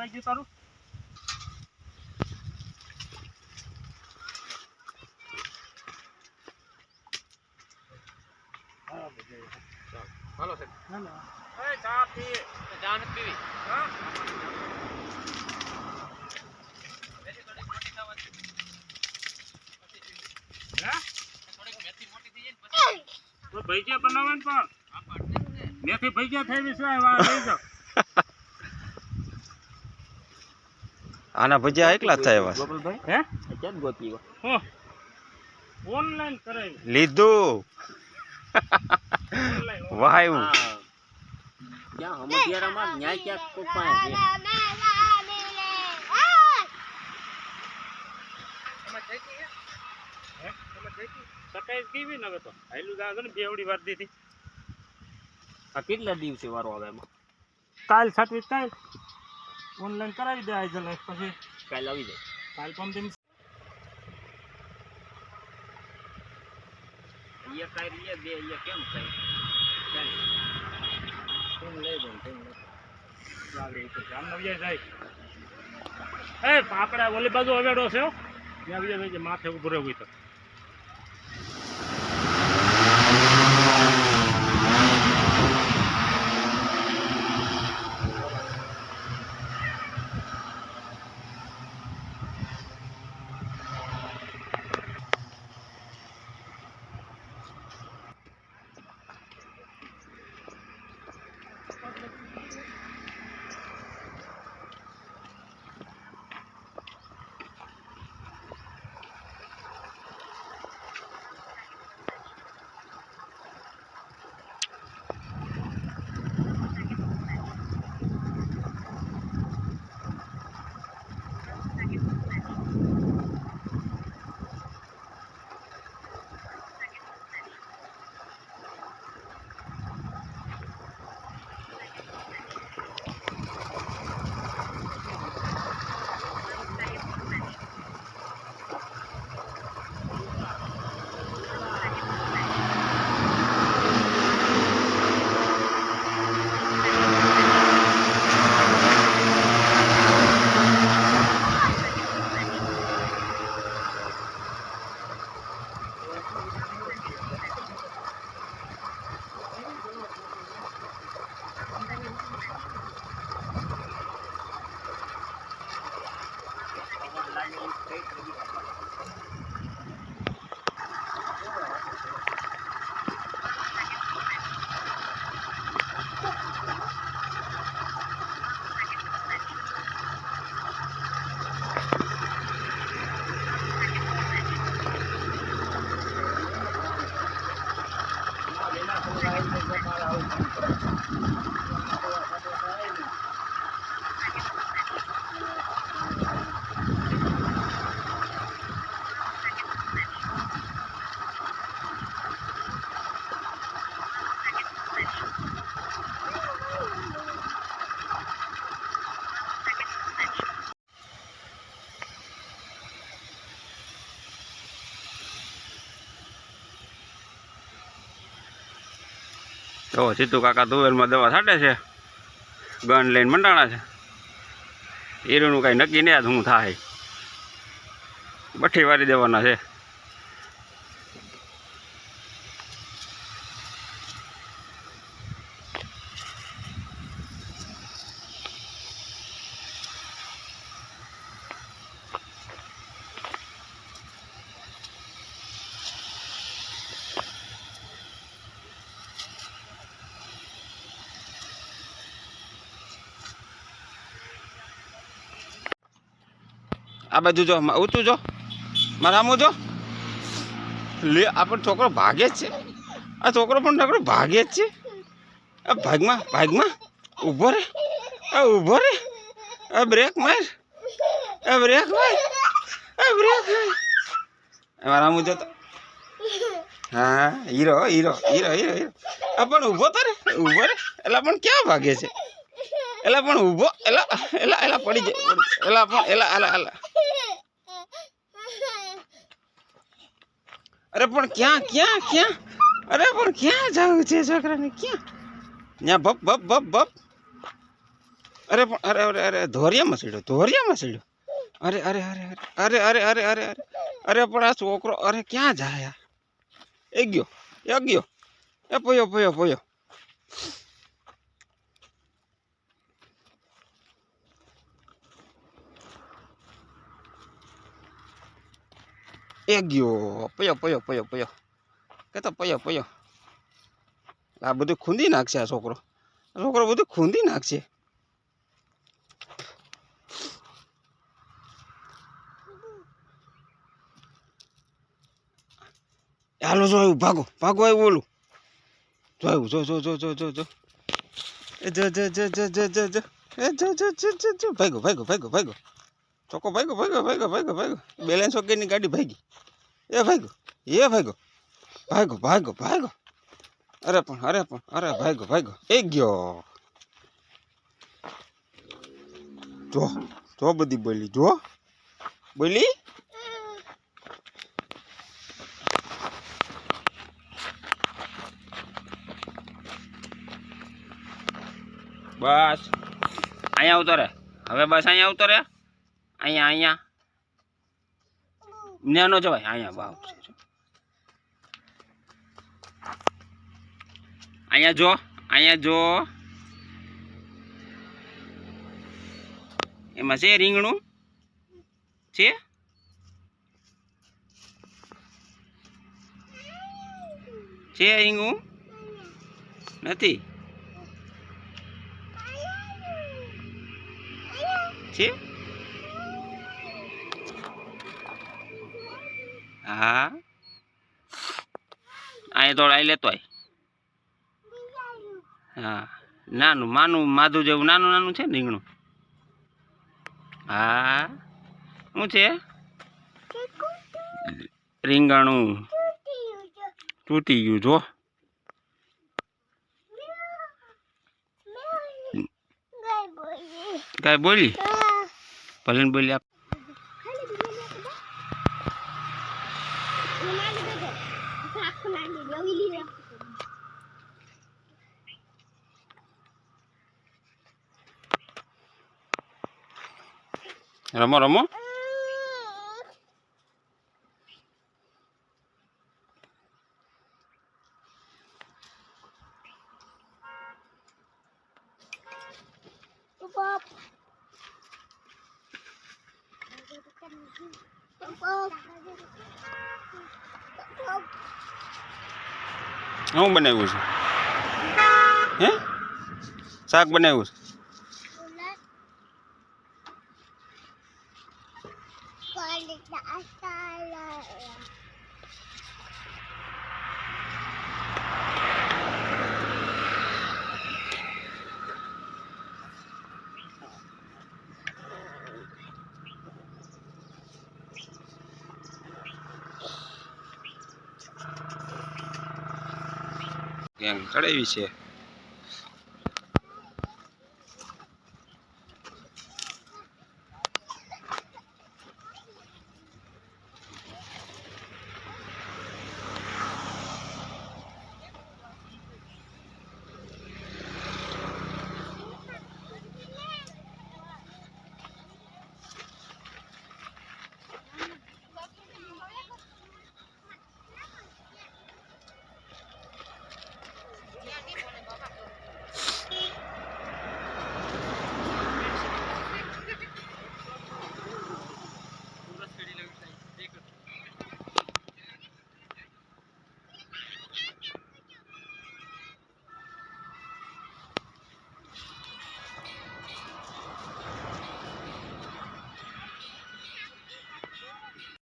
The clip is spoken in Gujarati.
વાગ્યું તારું હાલો સાહેબ હાલો. એ ચા પી ચા નથી પીવી હા? ભજીયા બનાવે ને પણ મેથી ભાઈ ગયા ભજીયા થઈ છે લઈ જાઓ આના ભજીયા એકલા જ થાય ગોપાલભાઈ હે? આ ગોતી ઓનલાઈન લીધું. વાયું. ક્યાં ન્યાય ક્યાંક કોક પાસે સકાઈ કેવી તો. હાયલું જ આગળ બેવડી વાર દીધી. આ કેટલા દિવસે વારો આવે એમાં કાલ સાતવી કાલ. ઓનલાઈન કરાવી દે આજે લાઈફ પછી. કાલ આવી જાય. કાલ પણ તેમ અહીંયા કાંઈ લઈએ બે અહીંયા કેમ થાય તેમ લઈ દઉં તેમ લઈ જામ નવ્યા જાય. એ આપણે ઓલી બાજુ અવેડો છે. ત્યાં માથે ઉભું હોય તો. તો સીતુ કાકા તુવેરમાં દવા છાંટે છે. ગન લઈને મંડાણા છે. એરુનું કાંઈ નક્કી નહીં શું થાય. બઠ્ઠી વારી દેવાના છે. આ બાજુ જો ઊંચું જો. મારા આમું જો. લે આપણો છોકરો ભાગે જ છે. આ છોકરો પણ છોકરો ભાગે જ છે. આ ભાગમાં ભાગમાં. ઊભો રે. આ ઊભો રે. આ બ્રેક માર. આ બ્રેક માર. આ બ્રેક માર. મારામું જો તો. હા, hero hero hero hero hero. આ પણ ઊભો તો રે. ઊભો રે. એટલે પણ ક્યાં ભાગે છે? એલા પણ ઊભો, એલા એલા એલા પડી જાય. એલા પણ, એલા એલા એલા. અરે પણ ક્યાં ક્યાં ક્યાં? અરે પણ ક્યાં જવું છે છોકરાને, ક્યાં? ત્યાં ભપ ભપ ભપ ભપ. અરે પણ, અરે અરે અરે, ધોરિયામાં સીડ્યો ધોરિયામાં સીડ્યો. અરે અરે અરે અરે અરે અરે અરે અરે અરે. પણ આ છોકરો, અરે ક્યાં જાય? એ ગયો એ ગયો. એ પયો પયો પયો. એ ગયો પયો પયો પયો પયો કેતો પયો પયો આ બધું ખૂંદી નાખશે આ છોકરો છોકરો બધું ખૂંદી નાખશે હાલો જોયું ભાગો ભાગો આવ્યું ઓલું જો જો જો જો જો જો જો એ જો જો જો જો જો જો જો એ જો જો જો જો જો ભાગો ભાગો ભાગો ભાગો ચોકો ભાગો ભાઈ ભાગો ભાઈ ભાગો બેલેન્સ વગરની ગાડી ભાગી. એ ભાગો એ ભાગો ભાગો ભાઈ ભાગો અરે પણ અરે પણ, અરે ભાગો ભાગો એ ગયો. જો જો બધી બોલી, જો. બોલી? બસ. અહીંયા આવતો રે. હવે બસ અહીંયા આવતો રે? અહીંયા અહીંયા ન્યા નો જવાય અહીંયા વાવ અહીંયા જો અહીંયા જો એમાં છે રીંગણું છે છે રીંગણું નથી છે હા. અહીંયા તો આઈ લેતો હા. નાનું માનું માધું જેવું નાનું નાનું છે રીંગણું? હા. શું છે? રીંગણું. તૂટી ગયું જો. કાંઈ બોલી. ભલે બોલી આપ રમો રમો શું બનાવ્યું છે? હે? શાક બનાવ્યું છે? કેમ ચડાવી છે.